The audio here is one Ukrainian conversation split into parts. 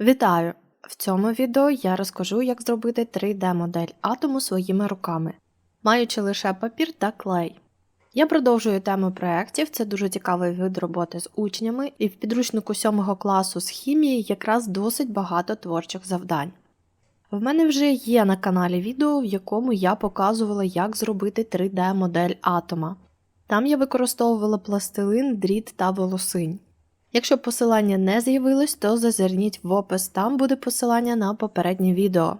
Вітаю! В цьому відео я розкажу, як зробити 3D-модель атому своїми руками, маючи лише папір та клей. Я продовжую тему проєктів, це дуже цікавий вид роботи з учнями, і в підручнику 7 класу з хімії якраз досить багато творчих завдань. В мене вже є на каналі відео, в якому я показувала, як зробити 3D-модель атома. Там я використовувала пластилин, дріт та волосинь. Якщо посилання не з'явилось, то зазирніть в опис, там буде посилання на попереднє відео.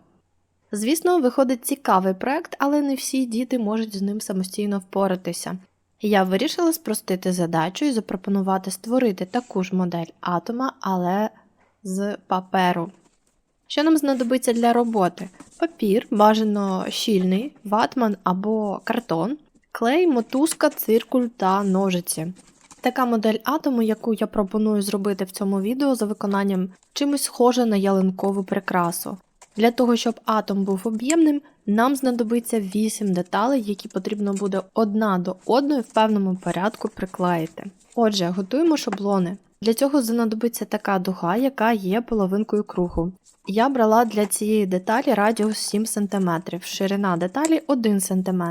Звісно, виходить цікавий проект, але не всі діти можуть з ним самостійно впоратися. Я вирішила спростити задачу і запропонувати створити таку ж модель атома, але з паперу. Що нам знадобиться для роботи? Папір, бажано щільний, ватман або картон, клей, мотузка, циркуль та ножиці. Така модель атому, яку я пропоную зробити в цьому відео за виконанням чимось схоже на ялинкову прикрасу. Для того, щоб атом був об'ємним, нам знадобиться 8 деталей, які потрібно буде одна до одної в певному порядку приклеїти. Отже, готуємо шаблони. Для цього знадобиться така дуга, яка є половинкою кругу. Я брала для цієї деталі радіус 7 см, ширина деталі 1 см.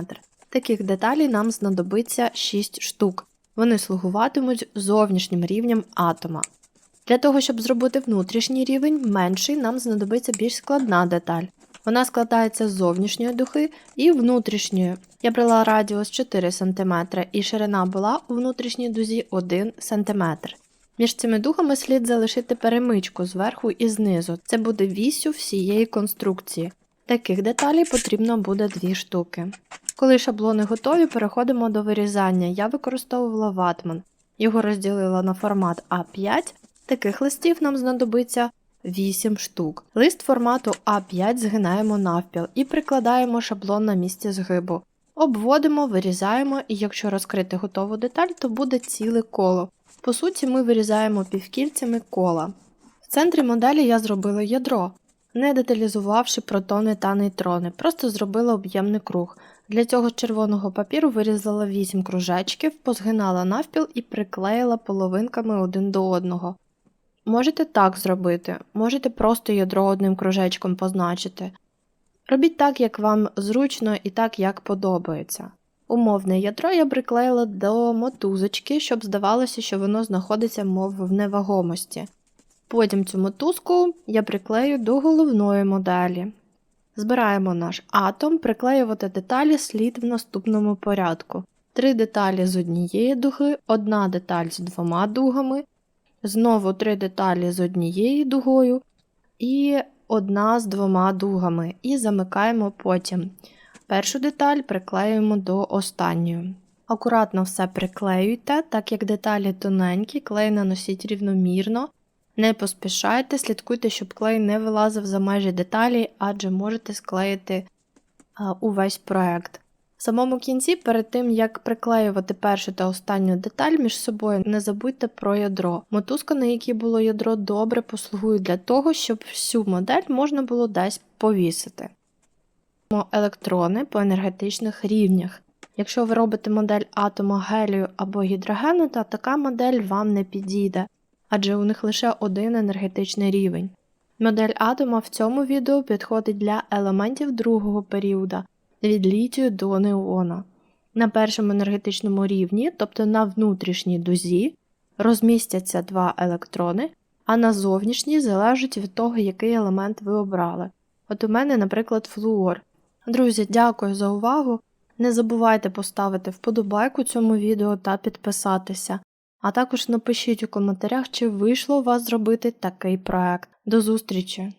Таких деталей нам знадобиться 6 штук. Вони слугуватимуть зовнішнім рівнем атома. Для того, щоб зробити внутрішній рівень менший, нам знадобиться більш складна деталь. Вона складається з зовнішньої духи і внутрішньої. Я брала радіус 4 см і ширина була у внутрішній дузі 1 см. Між цими духами слід залишити перемичку зверху і знизу. Це буде вісю всієї конструкції. Таких деталей потрібно буде 2 штуки. Коли шаблони готові, переходимо до вирізання. Я використовувала ватман. Його розділила на формат А5. Таких листів нам знадобиться 8 штук. Лист формату А5 згинаємо навпіл і прикладаємо шаблон на місці згибу. Обводимо, вирізаємо, і якщо розкрити готову деталь, то буде ціле коло. По суті, ми вирізаємо півкільцями кола. В центрі моделі я зробила ядро, не деталізувавши протони та нейтрони, просто зробила об'ємний круг. Для цього червоного папіру вирізала 8 кружечків, позгинала навпіл і приклеїла половинками один до одного. Можете так зробити, можете просто ядро одним кружечком позначити. Робіть так, як вам зручно і так, як подобається. Умовне ядро я приклеїла до мотузочки, щоб здавалося, що воно знаходиться, мов в невагомості. Потім цю мотузку я приклею до головної моделі. Збираємо наш атом, приклеювати деталі слід в наступному порядку. Три деталі з однієї дуги, одна деталь з двома дугами, знову три деталі з однією дугою і одна з двома дугами. І замикаємо потім. Першу деталь приклеюємо до останньої. Акуратно все приклеюйте, так як деталі тоненькі, клей наносіть рівномірно. Не поспішайте, слідкуйте, щоб клей не вилазив за межі деталі, адже можете склеїти а, увесь проект. В самому кінці, перед тим як приклеювати першу та останню деталь між собою, не забудьте про ядро. Мотузка, на якій було ядро, добре послугує для того, щоб всю модель можна було десь повісити. Електрони по енергетичних рівнях. Якщо ви робите модель атома гелію або гідрогену, то така модель вам не підійде адже у них лише один енергетичний рівень. Модель атома в цьому відео підходить для елементів другого періоду від літію до неона. На першому енергетичному рівні, тобто на внутрішній дузі, розмістяться два електрони, а на зовнішній залежить від того, який елемент ви обрали. От у мене, наприклад, флуор. Друзі, дякую за увагу! Не забувайте поставити вподобайку цьому відео та підписатися. А також напишіть у коментарях, чи вийшло у вас зробити такий проект. До зустрічі!